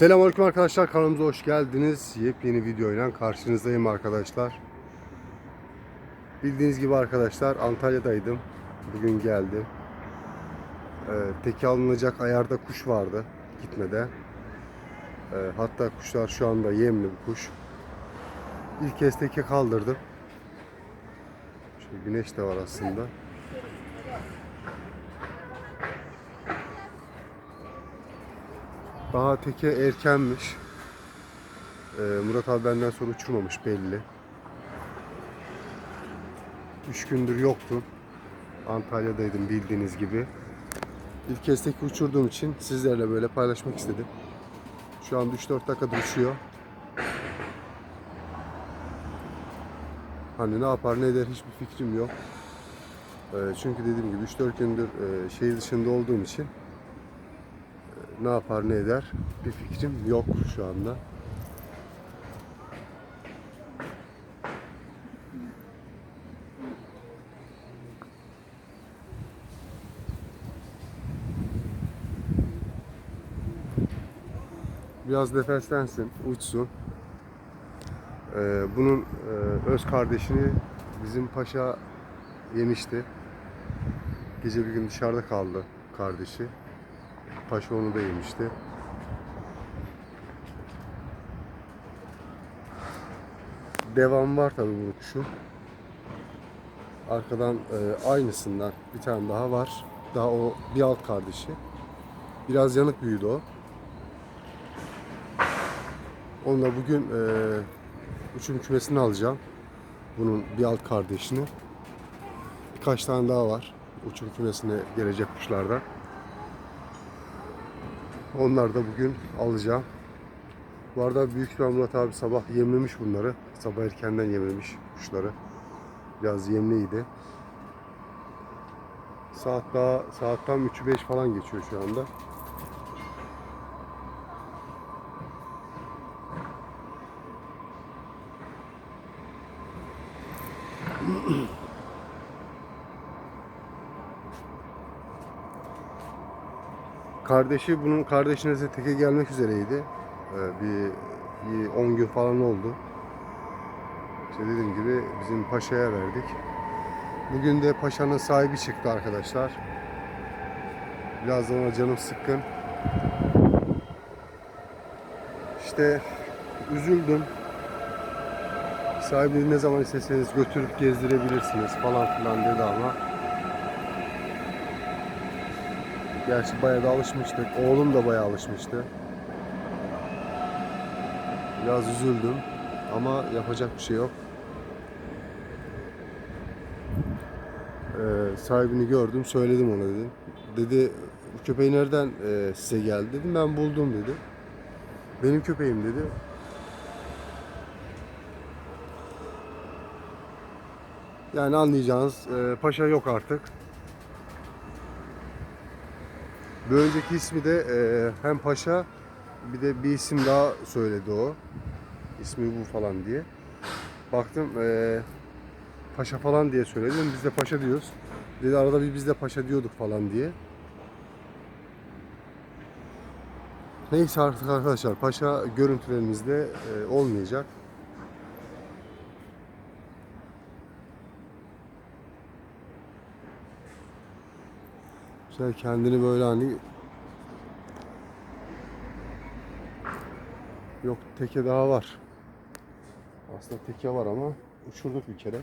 Selamünaleyküm arkadaşlar kanalımıza hoş geldiniz. Yepyeni videoyla karşınızdayım arkadaşlar. Bildiğiniz gibi arkadaşlar Antalya'daydım. Bugün geldim. Ee, teki alınacak ayarda kuş vardı gitmede. Ee, hatta kuşlar şu anda yemli bir kuş. İlk kez teke kaldırdım. Şöyle güneş de var aslında. Daha teke erkenmiş. Ee, Murat abi benden sonra uçurmamış belli. Üç gündür yoktum. Antalya'daydım bildiğiniz gibi. İlk kez teki uçurduğum için sizlerle böyle paylaşmak istedim. Şu an 3-4 dakikadır uçuyor. Hani ne yapar ne eder hiçbir fikrim yok. Ee, çünkü dediğim gibi 3-4 gündür e, şehir dışında olduğum için ne yapar ne eder bir fikrim yok şu anda. Biraz nefeslensin, uçsun. Ee, bunun e, öz kardeşini bizim paşa yemişti. Gece bir gün dışarıda kaldı kardeşi. Paşa onu da yemişti. Devam var tabi bu kuşun. Arkadan e, aynısından bir tane daha var. Daha o bir alt kardeşi. Biraz yanık büyüdü o. Onunla bugün e, uçum kümesini alacağım. Bunun bir alt kardeşini. Birkaç tane daha var. Uçum kümesine gelecek kuşlardan. Onlar da bugün alacağım. Bu arada büyük ihtimal Murat abi sabah yemlemiş bunları. Sabah erkenden yemlemiş kuşları. Biraz yemliydi. Saat daha saat tam 3'ü 5 falan geçiyor şu anda. Kardeşi bunun kardeşine de teke gelmek üzereydi. Ee, bir, bir 10 gün falan oldu. İşte dediğim gibi bizim paşaya verdik. Bugün de paşanın sahibi çıktı arkadaşlar. Biraz da ona canım sıkkın. İşte üzüldüm. Sahibi ne zaman isteseniz götürüp gezdirebilirsiniz falan filan dedi ama Gerçi bayağı da alışmıştık. Oğlum da bayağı alışmıştı. Biraz üzüldüm ama yapacak bir şey yok. Ee, sahibini gördüm, söyledim ona dedim. Dedi bu köpeği nereden e, size geldi dedim. Ben buldum dedi. Benim köpeğim dedi. Yani anlayacağınız e, paşa yok artık. Bir önceki ismi de e, hem Paşa bir de bir isim daha söyledi o. İsmi bu falan diye. Baktım e, Paşa falan diye söyledim. Biz de Paşa diyoruz. Dedi arada bir biz de Paşa diyorduk falan diye. Neyse artık arkadaşlar Paşa görüntülerimizde e, olmayacak. Güzel kendini böyle hani Yok teke daha var. Aslında teke var ama uçurduk bir kere.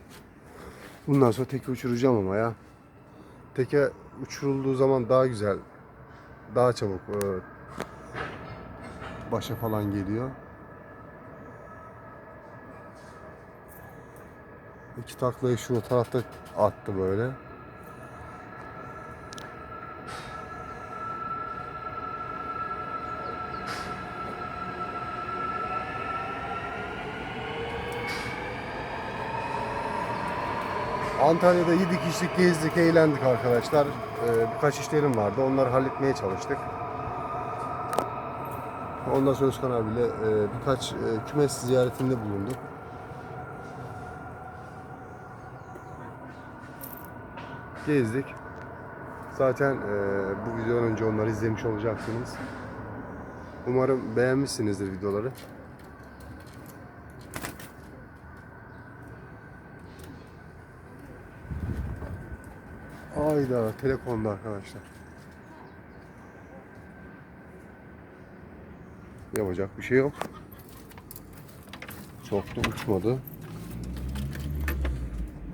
Bundan sonra teke uçuracağım ama ya. Teke uçurulduğu zaman daha güzel. Daha çabuk e, başa falan geliyor. İki taklayı şu tarafta attı böyle. Antalya'da 7 kişilik gezdik, eğlendik arkadaşlar. Ee, birkaç işlerim vardı. Onları halletmeye çalıştık. Ondan sonra Özkan abiyle e, birkaç e, kümes ziyaretinde bulunduk. Gezdik. Zaten e, bu videodan önce onları izlemiş olacaksınız. Umarım beğenmişsinizdir videoları. Ayda telefonda arkadaşlar. Yapacak bir şey yok. Çok da uçmadı.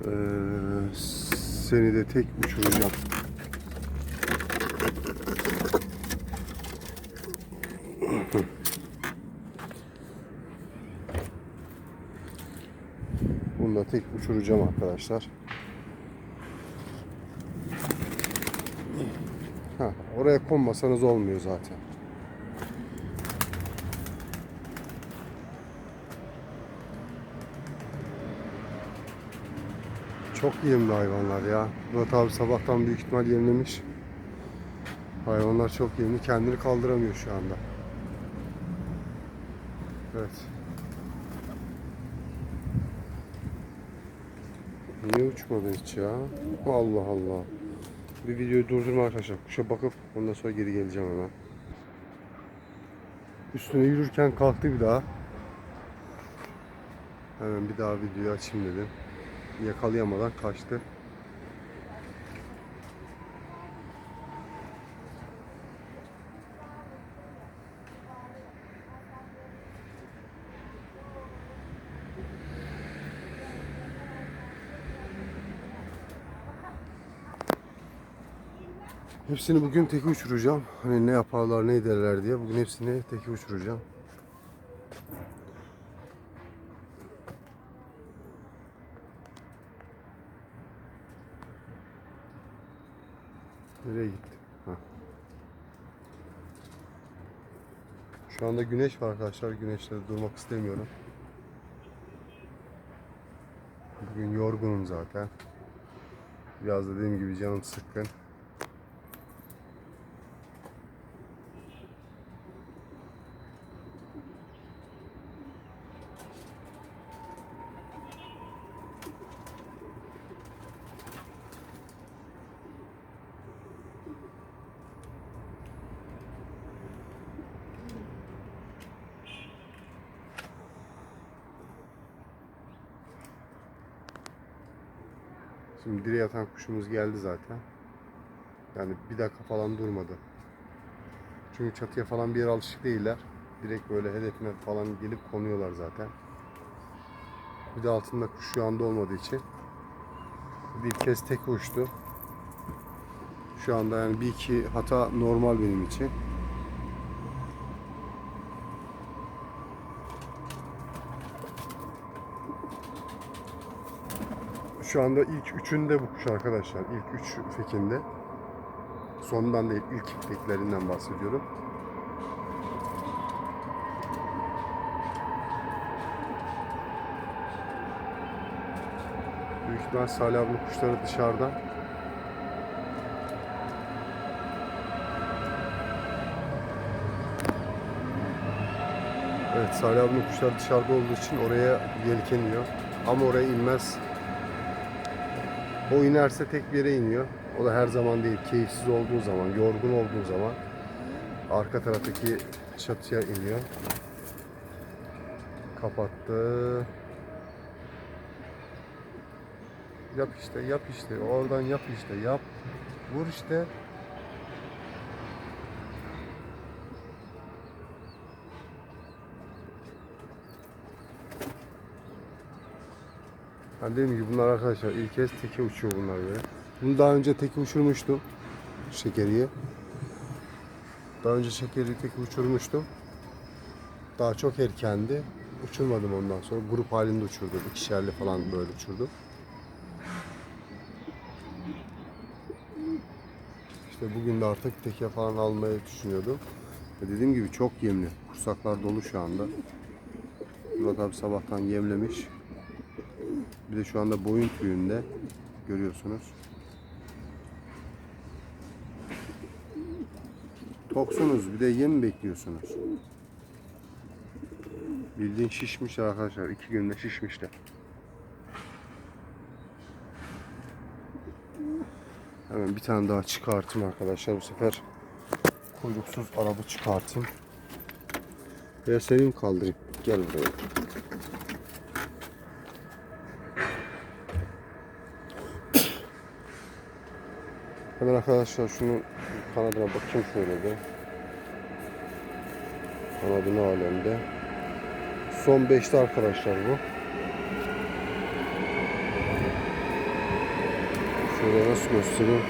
Ee, seni de tek uçuracağım. Bunu da tek uçuracağım arkadaşlar. Oraya konmasanız olmuyor zaten. Çok yemli hayvanlar ya. Murat abi sabahtan büyük ihtimal yemlemiş. Hayvanlar çok yemli. Kendini kaldıramıyor şu anda. Evet. Niye uçmadı hiç ya? Allah Allah. Bir videoyu durdurma arkadaşlar. Kuşa bakıp ondan sonra geri geleceğim hemen. Üstüne yürürken kalktı bir daha. Hemen bir daha videoyu açayım dedim. Yakalayamadan kaçtı. Hepsini bugün teki uçuracağım. Hani ne yaparlar ne ederler diye. Bugün hepsini teki uçuracağım. Nereye gitti? Şu anda güneş var arkadaşlar. Güneşte durmak istemiyorum. Bugün yorgunum zaten. Biraz dediğim gibi canım sıkkın. Şimdi direğe yatan kuşumuz geldi zaten. Yani bir dakika falan durmadı. Çünkü çatıya falan bir yere alışık değiller. Direkt böyle hedefine falan gelip konuyorlar zaten. Bir de altında kuş şu anda olmadığı için. Bir kez tek uçtu. Şu anda yani bir iki hata normal benim için. Şu anda ilk üçünde bu kuş arkadaşlar. İlk üç fekinde. Sondan değil, ilk feklerinden bahsediyorum. Büyük ihtimal abinin kuşları dışarıda. Evet Salih abinin kuşları dışarıda olduğu için oraya yelkeniyor. Ama oraya inmez. O inerse tek bir yere iniyor. O da her zaman değil. Keyifsiz olduğu zaman, yorgun olduğu zaman arka taraftaki çatıya iniyor. Kapattı. Yap işte, yap işte. Oradan yap işte, yap. Vur işte. Ben dediğim gibi bunlar arkadaşlar ilk kez teke uçuyor bunlar böyle. Bunu daha önce teke uçurmuştum. Şekeriye. Daha önce şekeri teke uçurmuştum. Daha çok erkendi. Uçurmadım ondan sonra. Grup halinde uçurdum. İkişerli falan böyle uçurdum. İşte bugün de artık teke falan almayı düşünüyordum. Dediğim gibi çok yemli. Kursaklar dolu şu anda. Murat abi sabahtan yemlemiş. Bir de şu anda boyun tüyünde görüyorsunuz. Toksunuz bir de yem bekliyorsunuz. Bildiğin şişmiş arkadaşlar. iki günde şişmişler. Hemen bir tane daha çıkartayım arkadaşlar. Bu sefer kuyruksuz araba çıkartayım. Ya seni mi kaldırayım? Gel buraya. Hemen arkadaşlar şunun kanadına bakayım şöyle bir. Kanadı ne alemde. Son 5'te arkadaşlar bu. Şöyle nasıl göstereyim?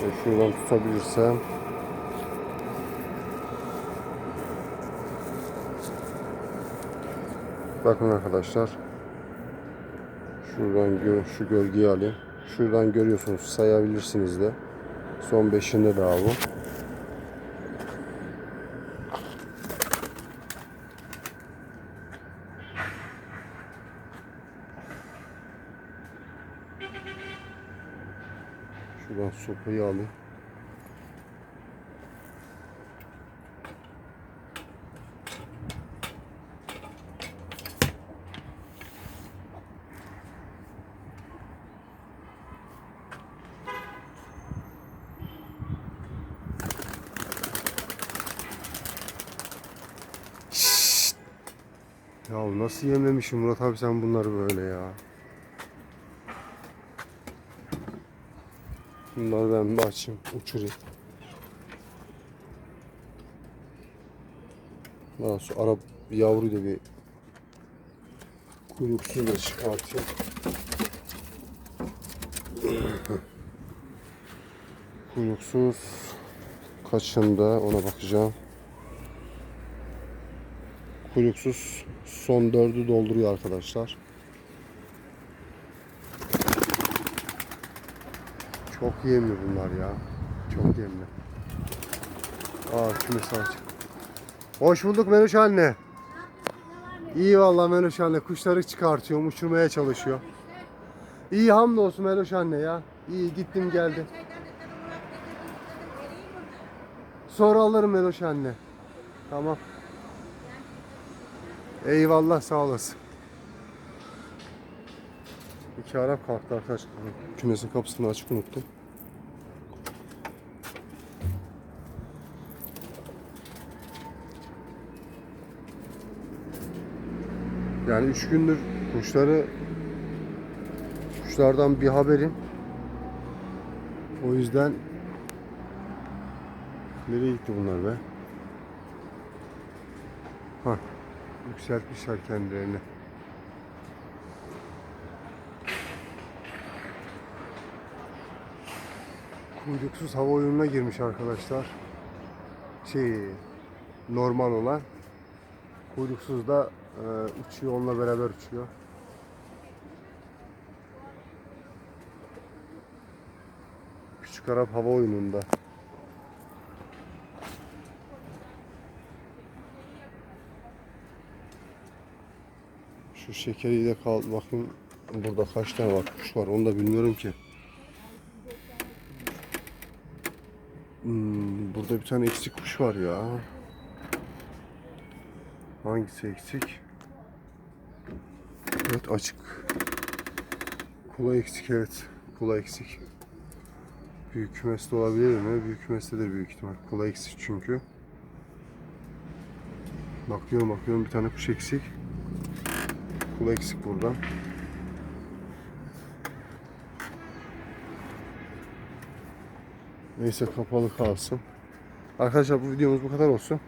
Şöyle şuradan tutabilirsem. Bakın arkadaşlar. Şuradan gö şu gölgeyi alayım. Şuradan görüyorsunuz sayabilirsiniz de. Son beşinde daha bu. Şuradan sopayı alayım. Ya nasıl yememişim Murat abi sen bunları böyle ya. Bunları ben bir açayım, uçurayım. Daha sonra Arap yavruyu da bir kuyruksuz da çıkartayım. Kuyruksuz kaçında ona bakacağım. Kuyruksuz son dördü dolduruyor arkadaşlar. Çok yemli bunlar ya. Çok yemli. Aa kümesi açık. Hoş bulduk Meloş anne. İyi vallahi Meloş anne. Kuşları çıkartıyor, uçurmaya çalışıyor. İyi hamdolsun Meloş anne ya. İyi gittim geldim. Sonra alırım Meloş anne. Tamam. Eyvallah sağ olasın. İki Arap kalktı arkadaşlar. Kümesin kapısını açık unuttum. Yani üç gündür kuşları kuşlardan bir haberim. O yüzden nereye gitti bunlar be? Ha, yükseltmişler kendilerini. Kuyruksuz hava oyununa girmiş arkadaşlar. Şey normal olan. Kuyruksuz da e, uçuyor onunla beraber uçuyor. Küçük Arap hava oyununda. Şu şekeri de kal bakın burada kaç tane var kuş var onu da bilmiyorum ki. Hmm, burada bir tane eksik kuş var ya. Hangisi eksik? Evet açık. Kula eksik evet. Kula eksik. Büyük kümeste olabilir mi? Büyük kümestedir büyük ihtimal. Kula eksik çünkü. Bakıyorum bakıyorum bir tane kuş eksik. Kula eksik buradan. Neyse kapalı kalsın. Arkadaşlar bu videomuz bu kadar olsun.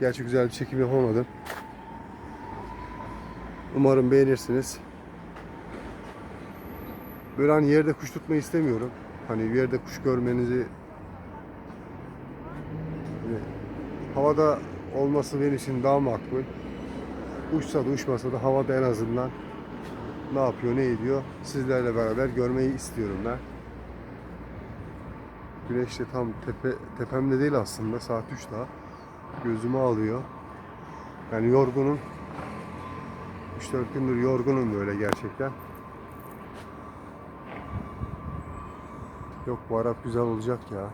Gerçi güzel bir çekim yapamadım. Umarım beğenirsiniz. Böyle hani yerde kuş tutmayı istemiyorum. Hani yerde kuş görmenizi hani havada olması benim için daha makbul. Uçsa da uçmasa da havada en azından ne yapıyor ne ediyor sizlerle beraber görmeyi istiyorum ben. Güneş de tam tepe, tepemde değil aslında saat 3 daha. Gözümü alıyor. Yani yorgunum. 3-4 gündür yorgunum böyle gerçekten. Yok bu Arap güzel olacak ya.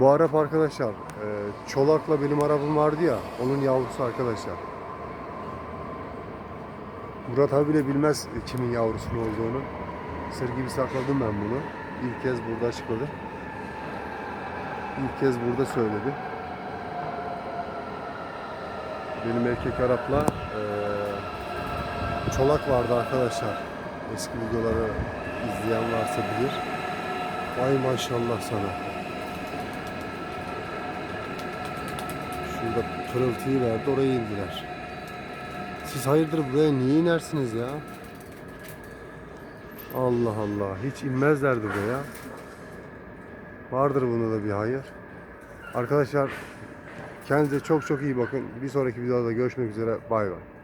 Bu Arap arkadaşlar, e, Çolak'la benim arabam vardı ya, onun yavrusu arkadaşlar. Murat abi bile bilmez kimin yavrusunun olduğunu. Sır gibi sakladım ben bunu. İlk kez burada açıkladı. İlk kez burada söyledi. Benim erkek Arap'la eee, Çolak vardı arkadaşlar. Eski videoları izleyen varsa bilir. Vay maşallah sana. Şurada pırıltıyı verdi oraya indiler. Siz hayırdır buraya niye inersiniz ya? Allah Allah. Hiç inmezlerdi buraya. Vardır bunda da bir hayır. Arkadaşlar kendinize çok çok iyi bakın. Bir sonraki videoda görüşmek üzere. Bay bay.